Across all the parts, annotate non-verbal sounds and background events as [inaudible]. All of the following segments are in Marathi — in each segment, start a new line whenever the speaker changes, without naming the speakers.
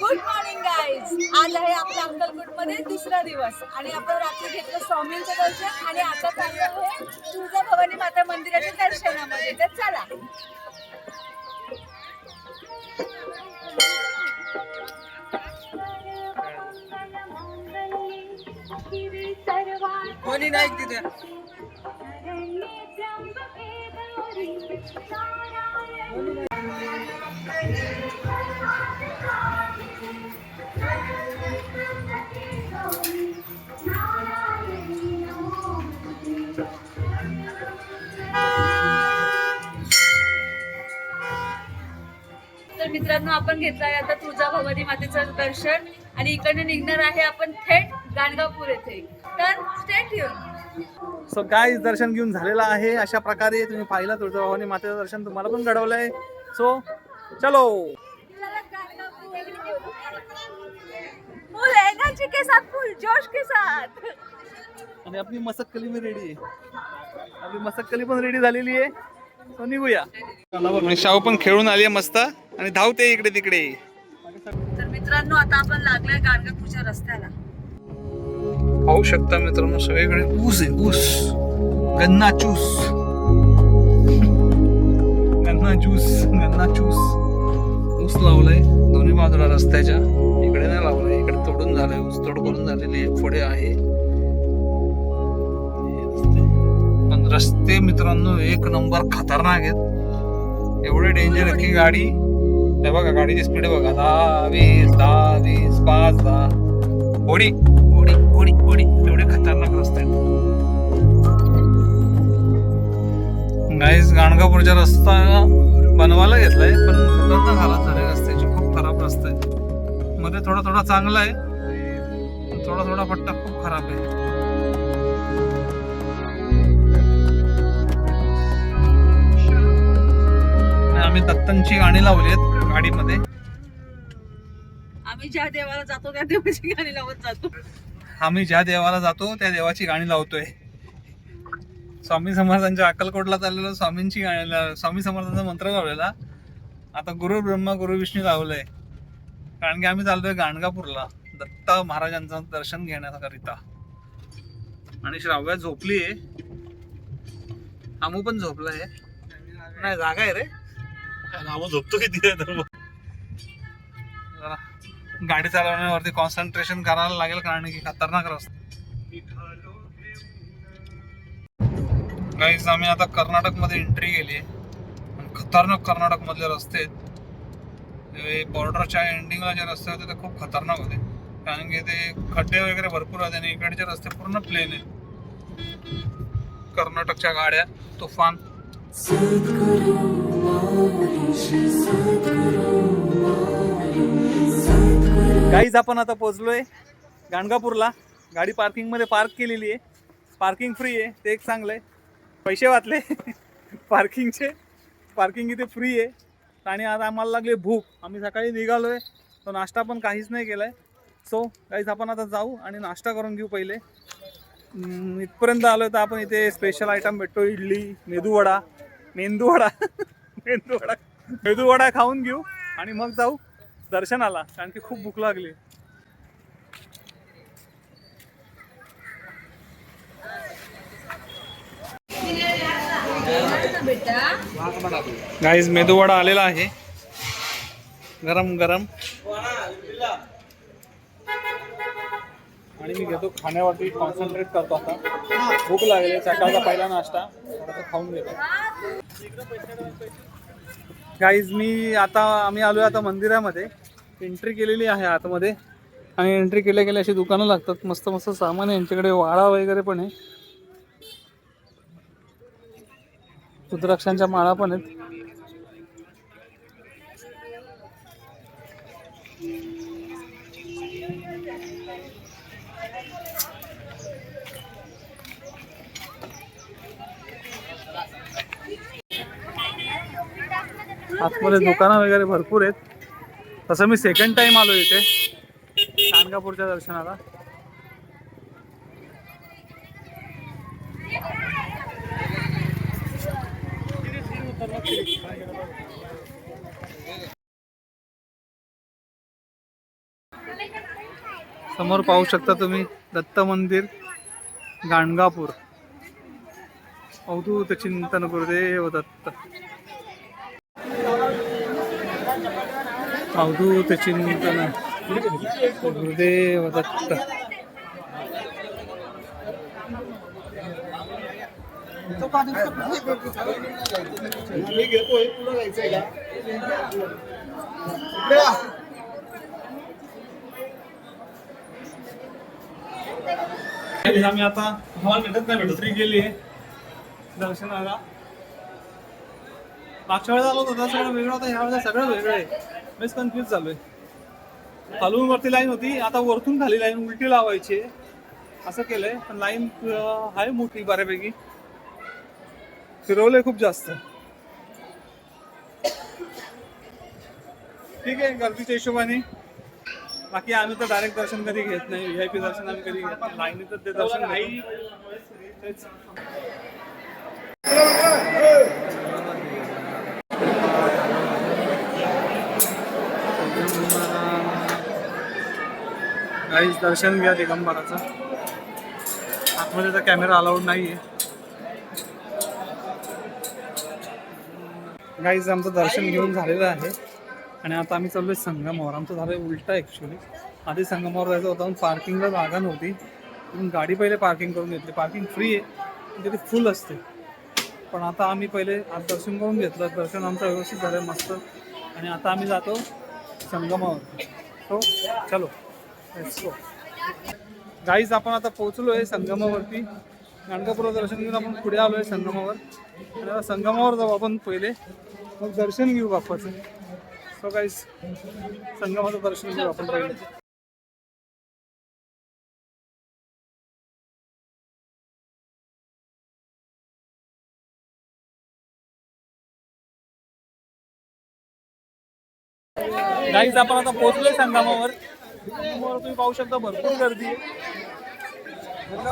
गुड मॉर्निंग गाईज आज आहे आपल्या अक्कलकोटमध्ये दुसरा दिवस. आणि आपण रात्री घेतलं स्वामींचं दर्शन आणि आता चाललो आहे तुळजाभवानी माता मंदिराच्या दर्शनामध्ये. तर चला.
कोणी नाही तिथे?
मित्रांनो आपण घेतलं आहे आता तुळजाभवानी मातेचं दर्शन आणि इकडनं निघणार आहे आपण थेट गाणगापूर येथे. तर स्टेट येऊन
सो गाय दर्शन घेऊन झालेलं आहे. अशा प्रकारे तुम्ही पाहिलं तुळजाभवानी मातेचं दर्शन तुम्हाला पण घडवलंय. सो चलो.
फुल एनर्जी के साथ फुल जोश के साथ.
आणि आपली मसक्कली मी रेडी आहे. आपली मसक्कली पण रेडी झालेली आहे. सो निघूया. शाहू पण खेळून आली आहे मस्त. आणि धावते इकडे तिकडे.
तर मित्रांनो आता आपण लागलोय गाणगापूरच्या रस्त्याला.
पाहू शकता मित्रांनो सगळीकडे ऊस आहे ऊस. गन्ना चूस गन्ना ज्यूस गन्ना चूस ऊस लावलंय दोन्ही बाजूला रस्त्याच्या. इकडे नाही लावलंय इकडे तोडून झालंय ऊस तोड करून झालेली आहे पुढे आहे. रस्ते. पण रस्ते मित्रांनो एक नंबर खतरनाक आहेत. एवढे डेंजर आहे की गाडी हे बघा गाडीची स्पीड बघा. दहा वीस दहा वीस पाच दहा. ओढी होडी होडी ओढी एवढे खतरनाक रस्ते गाईज गाणगापूरचा रस्ता बनवायला घेतलाय पण खतरनाक हालत झाले रस्त्याची. खूप खराब रस्ता आहे मध्ये थोडा थोडा चांगला आहे. थोडा थोडा पट्टा खूप खराब आहे. आम्ही दत्तांची गाणी लावली आहेत. गाडीमध्ये?
आम्ही ज्या देवाला जातो त्या देवाची गाणी लावत जातो.
आम्ही ज्या देवाला जातो त्या देवाची गाणी लावतोय. स्वामी समर्थांच्या अक्कलकोटला चाललेलो स्वामींची स्वामी समर्थांचा मंत्र लावलेला. आता गुरु ब्रह्मा गुरु विष्णू लावलंय. कारण की आम्ही चाललोय गाणगापूरला दत्ता महाराजांचं दर्शन घेण्याकरिता. आणि श्राव्या झोपली आहे आमू पण झोपलाय. नाही जागा आहे रे.
झोपतो किती आहे तर
गाडी चालवण्यावरती कॉन्सन्ट्रेशन करायला लागेल कारण की खतरनाक रस्ता. गाईज आम्ही आता कर्नाटकमध्ये एंट्री केली आहे. खतरनाक कर्नाटक मधले रस्ते आहेत. बॉर्डरच्या एंडिंगला जे रस्ते होते ते खूप खतरनाक होते. कारण की ते खड्डे वगैरे भरपूर होते आणि इकडचे रस्ते पूर्ण प्लेन आहेत. कर्नाटकच्या गाड्या तुफान. गाईज आपण आता पोहोचलोय गाणगापूरला. गाडी पार्किंगमध्ये पार्क केलेली आहे. पार्किंग फ्री आहे. ते एक चांगलं आहे पैसे वाचले. [laughs] पार्किंगचे पार्किंग इथे फ्री आहे. आणि आता आम्हाला लागले भूक. आम्ही सकाळी निघालोय. तो नाश्ता पण काहीच नाही केलाय. सो गाईज आपण आता जाऊ आणि नाश्ता करून घेऊ पहिले. इथपर्यंत आलोय तर आपण इथे स्पेशल आयटम भेटतो. इडली मेदूवडा मेंदूवडा. [laughs] मेंदूवडा मेदूवडा खाऊन घेऊ आणि मग जाऊ दर्शनाला कारण की खूप भूक लागली. गाईज मेदूवडा आलेला आहे. गरम गरम. आणि मी घेतो खाण्यावरती कॉन्सन्ट्रेट करतो आता. भूक लागली सकाळचा पहिला नाश्ता. खाऊन घेतो. गाईज मी आता आम्ही आलोय आता मंदिरामध्ये. एंट्री केलेली आहे आतमध्ये. आणि एंट्री केल्या केल्या अशी दुकानं लागतात. मस्त मस्त सामान आहे. यांच्याकडे वाळा वगैरे पण आहे. रुद्राक्षांच्या माळा पण आहेत. आतमध्ये दुकानं वगैरे भरपूर आहेत. तसं मी सेकंड टाइम आलो इथे. गाणगापूरच्या दर्शनाला. समोर पाहू शकता तुम्ही दत्त मंदिर गाणगापूर. अवधूत चिंतन गुरुदेव दत्त. अवधूत चिंतन गुरुदेव दत्त आम्ही आता हॉल भेटत नाही भेटत तरी गेली आहे दर्शनाला मागच्या वेळेस आलो होतो सगळं वेगळं होतं ह्या वेळेला सगळं वेगळं आहे मीच कन्फ्युज झालोय. खालून वरती लाईन होती. आता वरतून खाली लाईन उलटी लावायची. असं केलंय. पण लाईन आहे मोठी बऱ्यापैकी. फिरवलंय खूप जास्त. ठीक आहे गर्दीच्या हिशोबाने. बाकी आम्ही तर डायरेक्ट दर्शन कधी घेत नाही. व्ही आय पी दर्शन आम्ही कधी घेत नाही. लाईनीत ते दर्शन नाही. काहीच दर्शन घ्या दिगंबराचं. आतमध्ये तर कॅमेरा अलाउड आहे गाईज आमचं दर्शन घेऊन झालेलं आहे. आणि आता आम्ही चाललोय संगमावर आमचं झालंय उलटा ॲक्च्युली आधी संगमावर जायचं होतं पण पार्किंगला जागा नव्हती. म्हणून गाडी पहिले पार्किंग करून घेतली. पार्किंग फ्री आहे पण तिथे फुल असते. पण आता आम्ही पहिले आज दर्शन करून घेतलं. दर्शन आमचं व्यवस्थित झालं मस्त. आणि आता आम्ही जातो संगमावर हो चलो. गाईज आपण आता पोहोचलो आहे संगमावरती. गाणगापूर दर्शन घेऊन आपण पुढे आलो आहे संगमावर. आणि आता संगमावर जाऊ आपण पहिले. मग दर्शन घेऊ बाप्पाचं. सो गाईज संगमाचं दर्शन घेऊ आपण पहिले. गाईज आपण आता पोहोचलोय संगमावर. तुम्हाला तुम्ही पाहू शकता भरपूर गर्दी आहे.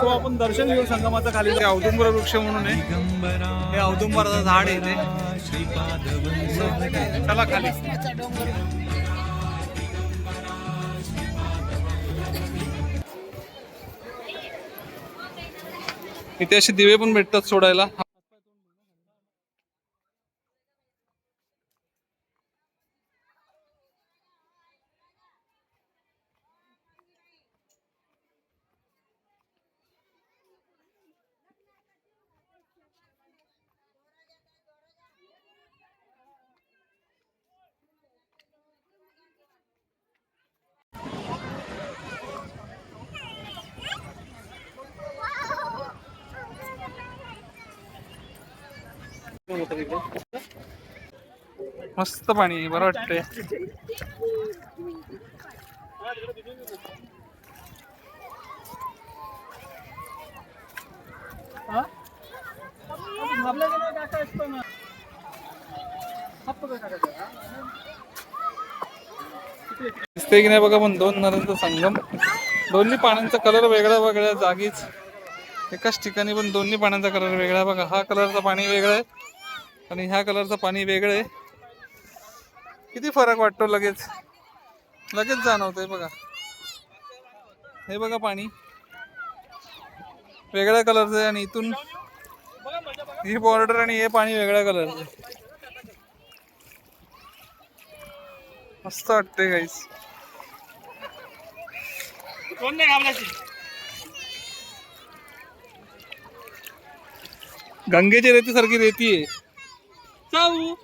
सो आपण दर्शन घेऊ संगमाचा खाली औदुंबर वृक्ष म्हणून आहे. हे औदुंबराचं झाड आहे ते चला खाली. इथे असे दिवे पण भेटतात सोडायला. मस्त पाणी बरं वाटतंय. दिसते की नाही बघा पण दोन नद्यांचा संगम. दोन्ही पाण्याचा कलर वेगळा वेगळ्या जागीच. एकाच ठिकाणी पण दोन्ही पाण्याचा कलर वेगळा बघा. हा कलरचा पाणी वेगळं आहे आणि ह्या कलरचं पाणी वेगळं आहे. किती फरक वाटतो लगेच? लगेच जाणवतंय बघा. हे बघा पाणी. वेगळ्या कलरचं आहे आणि इथून ही बॉर्डर आणि हे पाणी वेगळ्या कलरचं आहे. मस्त वाटतंय गाईस गंगेची रेती सारखी रेती आहे.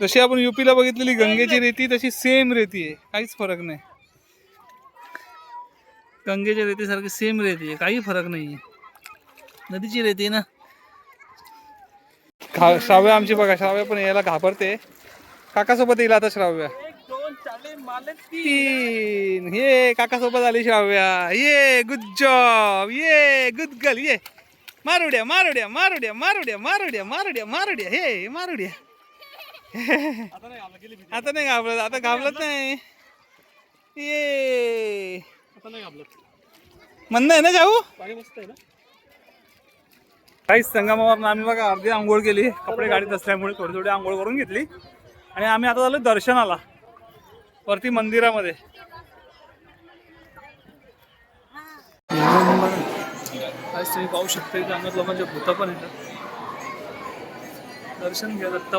जशी आपण युपीला बघितलेली गंगेची रेती तशी सेम रेती आहे. काहीच फरक नाही. गंगेच्या रेती सारखी सेम रेती आहे. काही फरक नाही नदीची रेती आहे ना. श्राव्या आमची बघा श्राव्या पण यायला घाबरते. काकासोबत येईल आता श्राव्या. तीन. ये काकासोबत आली श्राव्या. ये गुड जॉब ये गुड गर्ल ये. मारुड्या मारुड्या मारुड्या मारुड्या मारुड्या मारुड्या मारुड्या. हे मारुड्या. आता नाही घाबरत आता घाबरत नाही. ये. म्हणणं आहे ना जाऊ? काहीच संगमावर आम्ही बघा अर्धी आंघोळ केली कपडे गाडीत असल्यामुळे थोडी थोडी आंघोळ करून घेतली. आणि आम्ही आता झालो दर्शनाला वरती मंदिरामध्ये. आज तुम्ही पाहू शकता की अंगात लोकांच्या भूता पण येतात. दर्शन घ्या दत्ता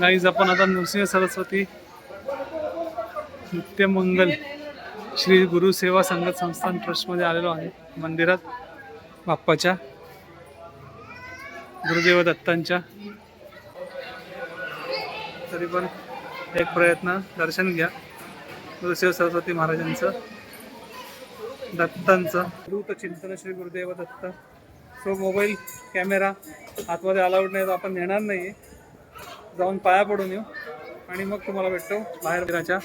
गाईज आपण आता नृसिंह सरस्वती नित्यमंगल श्री गुरु सेवा संगत संस्थान ट्रस्टमध्ये आलेलो आहे. मंदिरात बाप्पाच्या गुरुदेव दत्तांच्या. तरी पण एक प्रयत्न दर्शन घ्या. गुरुसेव सरस्वती महाराजांचं दत्तांचं. द्रुत चिंतन Shri Gurudev Datta. So mobile camera आतमध्ये अलाउड नाही तर आपण नेणार नाही जाऊन पाया पडून येऊ. आणि मग तुम्हाला भेटतो बाहेर मंदिराच्या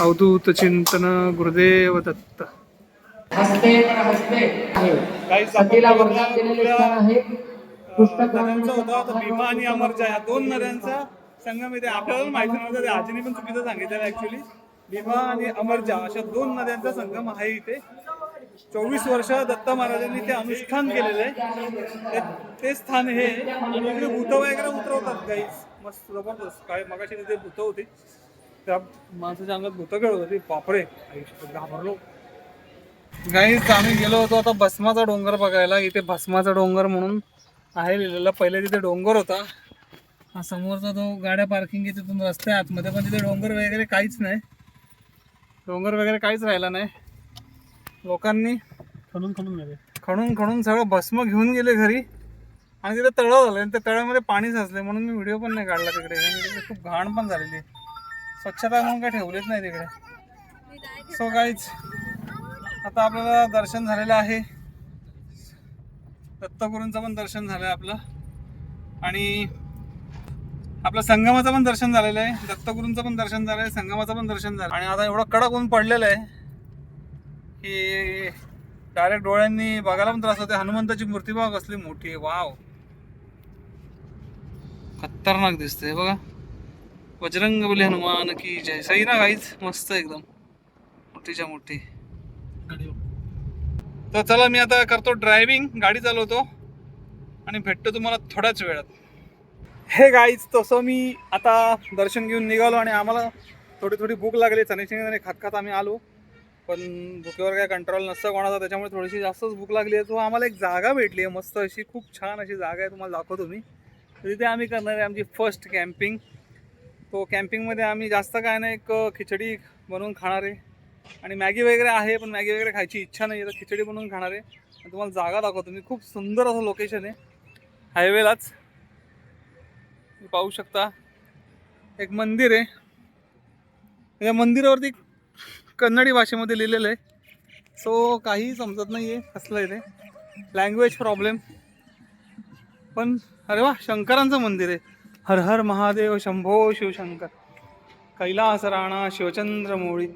अवधूत चिंतन गुरुदेव दत्त. भीमा आणि अमरजा या दोन नद्यांचा संगम इथे आपल्याला माहिती नव्हतं ते आजीने पण चुकीचं सांगितलेलं ऍक्च्युली भीमा आणि अमरजा अशा दोन नद्यांचा संगम आहे इथे. चोवीस वर्ष दत्त महाराजांनी ते अनुष्ठान केलेलं आहे. ते- स्थान हे इकडे भूत वगैरे उतरवतात काही. मस्त जबरदस्त. काय मगाशी तिथे भूत होती. त्या माणसाच्या अंगात भूत खेळत होती. बापरे. घाबरलो. गाईज आम्ही गेलो होतो आता भस्माचा डोंगर बघायला. इथे भस्माचा डोंगर म्हणून आहे लिहिलेला. पहिले तिथे डोंगर होता. हा समोरचा तो गाड्या पार्किंग आहे तिथून रस्ता आहे आतमध्ये पण तिथे डोंगर वगैरे काहीच नाही. डोंगर वगैरे काहीच राहिला नाही. लोकांनी
खणून खणून गेले.
खणून खणून सगळं भस्म घेऊन गेले घरी. आणि तिथे तळं झालं आणि त्या तळ्यामध्ये पाणी साचले म्हणून मी व्हिडिओ पण नाही काढला तिकडे. तिथे खूप घाण पण झालेली. आहे. स्वच्छता म्हणून काय ठेवलेच नाही तिकडे. सो गाईज आता आपल्याला दर्शन झालेलं आहे. दत्तगुरूंचं पण दर्शन झालं आहे आपलं. आणि आपलं संगमाचं पण दर्शन झालेलं आहे. दत्तगुरूंचं पण दर्शन झालं आहे संगमाचं पण दर्शन झालं आणि आता एवढं कडक ऊन पडलेलं आहे. की डायरेक्ट डोळ्यांनी बघायला पण त्रास होते हनुमंताची मूर्ती बघा कसली मोठी आहे. वाव. खतरनाक दिसते बघा. बजरंग बली हनुमान की जय. सही ना गाईच मस्त एकदम. मोठीच्या मोठी. तर चला मी आता करतो ड्रायव्हिंग गाडी चालवतो. आणि भेटतो तुम्हाला थोड्याच वेळात. हे गाईच तसं मी आता दर्शन घेऊन निघालो आणि आम्हाला थोडी थोडी भूक लागली. चणे शेंगदाणे खात खात आम्ही आलो. पण भुकेवर काय कंट्रोल नसतं कोणाचा त्याच्यामुळे थोडीशी जास्तच भूक लागली आहे. तो आम्हाला एक जागा भेटली आहे मस्त अशी खूप छान अशी जागा आहे तुम्हाला दाखवतो मी. तिथे आम्ही करणार आहे आमची फर्स्ट कॅम्पिंग तो कॅम्पिंगमध्ये आम्ही जास्त काय नाही एक खिचडी बनवून खाणार आहे. आणि मॅगी वगैरे आहे पण मॅगी वगैरे खायची इच्छा नाही आहे तर खिचडी बनवून खाणार आहे. आणि तुम्हाला जागा दाखवतो मी. खूप सुंदर असं लोकेशन आहे. हायवेलाच तुम्ही पाहू शकता. एक मंदिर आहे. या मंदिरावरती कन्नडी भाषेमध्ये लिहिलेलं आहे. सो काही समजत नाही आहे कसलं आहे ते लँग्वेज प्रॉब्लेम पण अरे वा शंकरांचं मंदिर आहे. हर हर महादेव शंभो शिवशंकर. कैलास राणा शिवचंद्र मोळी.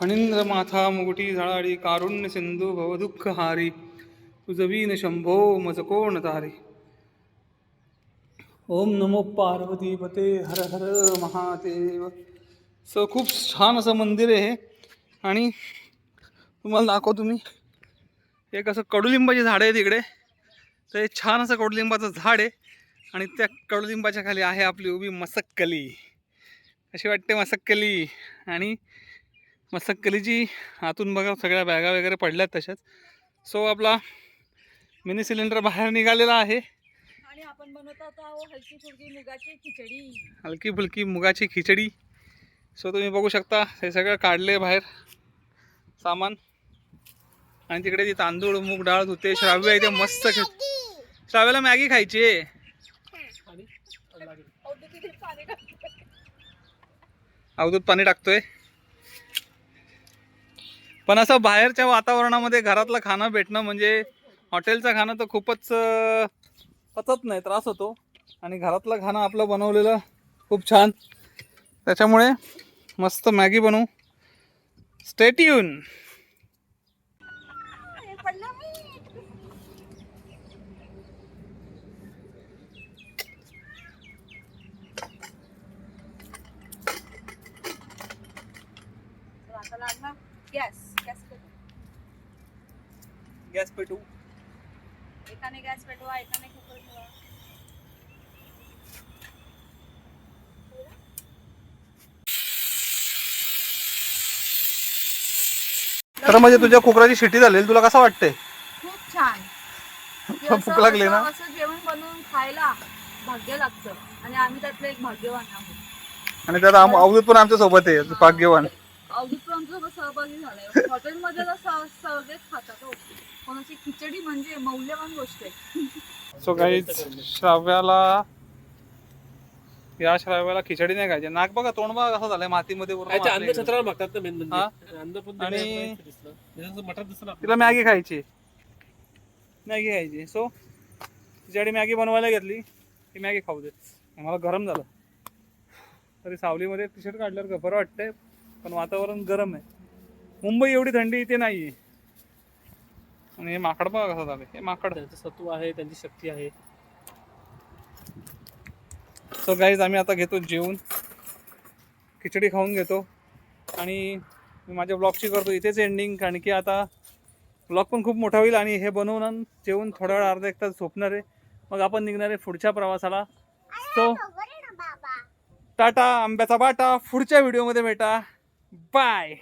फणींद्र माथा मुगुटी झळाळी कारुण्य सिंधू भवदुःख हारी. तुझवीन शंभो मज कोण तारी. ओम नमो पार्वती पते हर हर महादेव. सो खूप छान असं मंदिर आहे हे. आणि तुम्हाला दाखवतो मी. एक असं कडुलिंबाची झाडं आहे तिकडे तर हे छान असं कडुलिंबाचं झाड आहे. आणि त्या कडुलिंबाच्या खाली आहे आपली उभी मसक्कली. अशी वाटते मसक्कली? आणि मसक्कलीची आतून बघा सगळ्या बॅगा वगैरे पडल्यात तशाच. सो आपला मिनी सिलेंडर बाहेर निघालेला आहे.
आपण बनवत आहोत हलकी फुलकी मुगाची खिचडी.
हलकी फुलकी मुगाची खिचडी. सो तुम्ही बघू शकता हे सगळं काढले बाहेर सामान. आणि तिकडे ती तांदूळ मूग डाळ धुते श्राव्य आहे ते मस्त खे श्राव्याला मॅगी खायची अवधूत पाणी टाकतोय. पण असं बाहेरच्या वातावरणामध्ये घरातलं खाणं भेटणं म्हणजे हॉटेलचं खाणं तर खूपच पचत नाही त्रास होतो. आणि घरातलं खाणं आपलं बनवलेलं खूप छान. त्याच्यामुळे मस्त मॅगी बनवू. स्टेट येऊन
तर आता लागणार गॅस गॅस
गॅस पेटू
एकाने गॅस पेटवा एकाने कुकर ठेवा.
तर म्हणजे तुझ्या कुकराची शिटी झालेली तुला कसं वाटतंय?
खूप छान. म्हणजे [laughs]
भूक लागली ना?
असं- असं जेवण बनवून खायला भाग्य लागतं. आणि आम्ही त्यातले एक भाग्यवान आहोत.
आणि त्यात आम- अवधूत पण आमच्यासोबत आहे भाग्यवान.
अवधूत पण आमचं सहभागी झालाय. हॉटेलमध्ये तर स- सगळेच खातात हो. खिचडी म्हणजे मौल्यवान गोष्ट आहे.
सो काही श्राव्याला या श्राव्याला खिचडी नाही खायची. नाक बघा तोंड बघा कसं झालंय. मातीमध्ये पूर्ण
अच्छा
मारलंय.
अन्न छत्राला मागतात ना मेन
हा?
म्हणजे अन्न पण
आणि-
आणि मटर दिसलं.
तिला मॅगी खायची. मॅगी खायची. सो तिच्यासाठी मॅगी बनवायला घेतली. ती मॅगी खाऊ दे. मला गरम झालं. तरी सावलीमध्ये टी शर्ट काढल्यावर का बरं वाटतंय पण वातावरण गरम आहे. मुंबई एवढी थंडी इथे नाही आणि हे माकड बघा कसं झालं हे माकड.
त्यांचं सत्व आहे त्यांची शक्ती आहे.
सो गाईज आम्ही आता घेतो जेवून. खिचडी खाऊन घेतो. आणि मी माझ्या ब्लॉगची करतो. इथेच एंडिंग कारण की आता ब्लॉग पण खूप मोठा होईल आणि हे बनवून जेवून थोडा वेळ अर्धा एक तास झोपणार आहे. मग आपण निघणार आहे पुढच्या प्रवासाला. सो टाटा आंब्याचा बाटा. पुढच्या व्हिडिओमध्ये भेटा. बाय